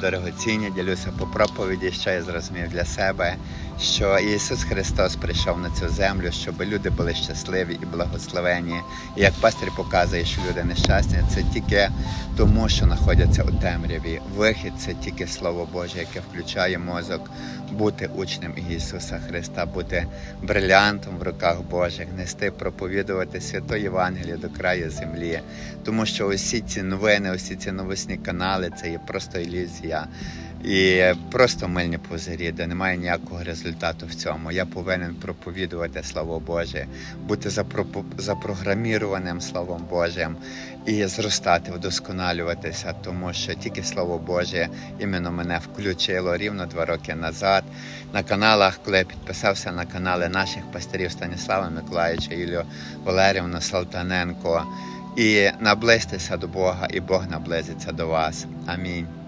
Дорогоцінні, ділюся по проповіді, що я зрозумів для себе, що Ісус Христос прийшов на цю землю, щоб люди були щасливі і благословені. І як пастир показує, що люди нещасні, це тільки тому, що знаходяться у темряві. Вихід це тільки Слово Боже, яке включає мозок, бути учнем Ісуса Христа, бути брилянтом в руках Божих, нести, проповідувати свято Євангеліє до краю землі. Тому що усі ці новини, усі ці новосні канали це є просто ілюзія. І просто мильні пузирі, де немає ніякого результату в цьому. Я повинен проповідувати Слово Боже, бути запро- запрограмірованим Словом Божим і зростати, вдосконалюватися, тому що тільки Слово Боже іменно мене включило рівно два роки назад на каналах, коли я підписався на канали наших пастирів Станіслава Миколаївича, Юлію Валерівну Салтаненко. І наблизьтеся до Бога, і Бог наблизиться до вас. Амінь.